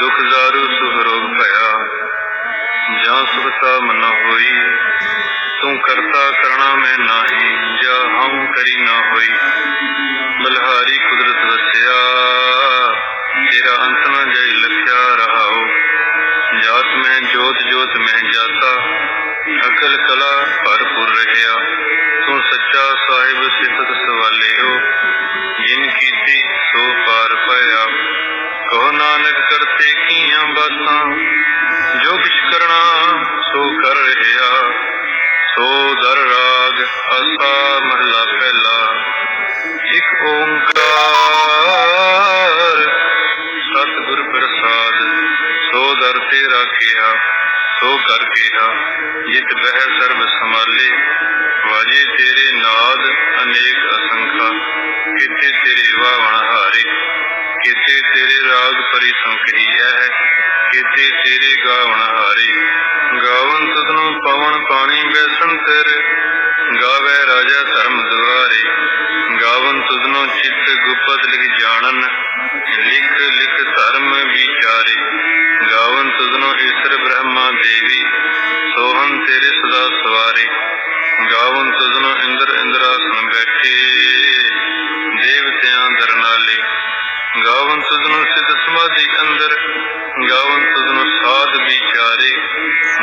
ਦੁਖ ਦਾਰੂ ਸੁਖ ਰੋਗ ਭਇਆ, ਜਾਂ ਸੁਖਤਾ ਮਨ ਹੋਈ, ਤੂੰ ਕਰਤਾ ਕਰਣਾ ਮੈਂ ਨਾਹੀ, ਜਾਂ ਹਮ ਕਰੀ ਨਾ ਹੋਈ। ਬਲਹਾਰੀ ਕੁਦਰਤ ਵਸਿਆ ਤੇਰਾ ਅੰਤ ਨਾ ਜਾਈ ਲਖਿਆ ਰਹਾਓ ਜਾਤ ਮੈਂ, ਜੋਤ ਜੋਤ ਮੈਂ ਜਾਤਾ, ਅਕਲ ਕਲਾ ਭਰਪੂਰ ਰਹਿਆ। ਤੂੰ ਸੱਚਾ ਸਾਹਿਬ ਸਿਫਤ ਸਵਾਲਿਓ, ਜਿਨ ਕੀਤੀ ਸੋ ਪਾਰ ਪਾਇਆ ਕਹੋ ਨਾਨਕ ਕਰਤੇ ਕੀਆਂ ਬਾਤਾਂ, ਜੋ ਕਿਛ ਕਰਨਾ ਸੋ ਕਰ ਰਿਹਾ। ਸੋ ਦਰ ਰਾਗ ਅਸਾ ਮਹਲਾ ਪਹਿਲਾ, ਇਕ ਓੰਕਾਰ। ਸਤਿਗੁਰ ਪ੍ਰਸਾਦ, ਸੋ ਦਰ ਤੇਰਾ ਕਿਹਾ, ਸੋ ਕਰ ਕਿਹਾ, ਜਿਤ ਬਹਿ ਸਰਬ ਸਮਾਲੇ ਵਾਜੇ ਤੇਰੇ ਨਾਦ ਅਨੇਕ ਅਸੰਖਾ, ਕਿਤੇ ਤੇਰੇ ਵਾਵਣ ਹਾਰੇ। ਕਿਤੇ ਤੇਰੇ ਰਾਗ ਪਰੀ ਸੰਕਰੀ ਹੈ ਕਿਤੇ ਤੇਰੇ ਗਾਵਣ ਹਾਰੇ। ਗਾਵਨ ਤੁਧਨੂੰ ਪਵਨ ਪਾਣੀ ਬੈਸਨ ਤੇਰੇ। ਗਾਵੇ ਰਾਜਾ ਧਰਮ ਦੁਆਰੇ। ਗਾਵਨ ਤੁਧਨੂੰ ਚਿੱਤ ਗੁਪਤ ਲਿਖ ਜਾਣਨ। ਲਿਖ ਲਿਖ ਧਰਮ ਵਿਚਾਰੇ। ਗਾਵਨ ਤੁਧਨੂੰ ਈਸ਼ਰ ਬ੍ਰਹਮਾ ਦੇਵੀ। ਸੋਹਨ ਤੇਰੇ ਸਦਾ ਸਵਾਰੇ। ਗਾਵਨ ਤੁਧਨੂੰ ਇੰਦਰ ਇੰਦਰਾਸਨ ਬੈਠੇ। ਗਾਵਨ ਤੁਧਨੂੰ ਸਿੱਧ ਸਮਾਧੀ ਅੰਦਰ, ਗਾਵਨ ਤੁਧਨੂੰ ਸਾਧ ਵਿਚਾਰੇ,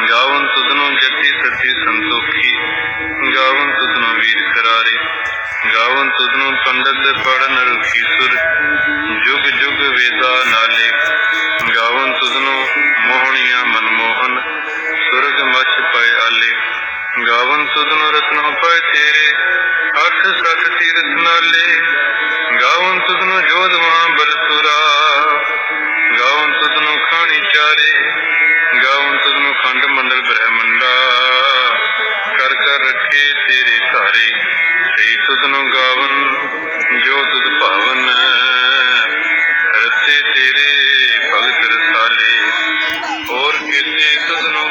ਗਾਵਨ ਤੁਧਨੂੰ ਜਤੀ ਸਤੀ ਸੰਤੋਖੀ, ਗਾਵਨ ਤੁਧਨੂੰ ਵੀਰ ਕਰਾਰੇ, ਗਾਵਨ ਤੁਧਨੂੰ ਪੰਡਤ ਪੜਨ ਰੁਖੀ ਸੁਰ, ਜੁਗ ਜੁਗ ਵੇਦਾ ਨਾਲੇ, ਗਾਵਨ ਤੁਧਨੂੰ ਮੋਹਣੀਆਂ ਮਨਮੋਹਨ, ਸੁਰਗ ਮਛ ਪਏ ਆਲੇ, ਗਾਵਨ ਤੁਧਨੂੰ ਰਤਨੋ ਪਏ ਤੇਰੇ ਅਠ ਸਠ ਤੀਰਥ ਨਾਲੇ ਰੱਖੇ ਤੇਰੇ ਧਾਰੇ ਸਹੀ ਤੁਧਨੂੰ ਗਾਵਨ, ਜੋ ਤੁਧ ਭਾਵਨ ਰਤੇ ਤੇਰੇ ਭਗਤ ਰਸਾਲੇ। ਹੋਰ ਕਿਤੇ ਤੁਧਨੂੰ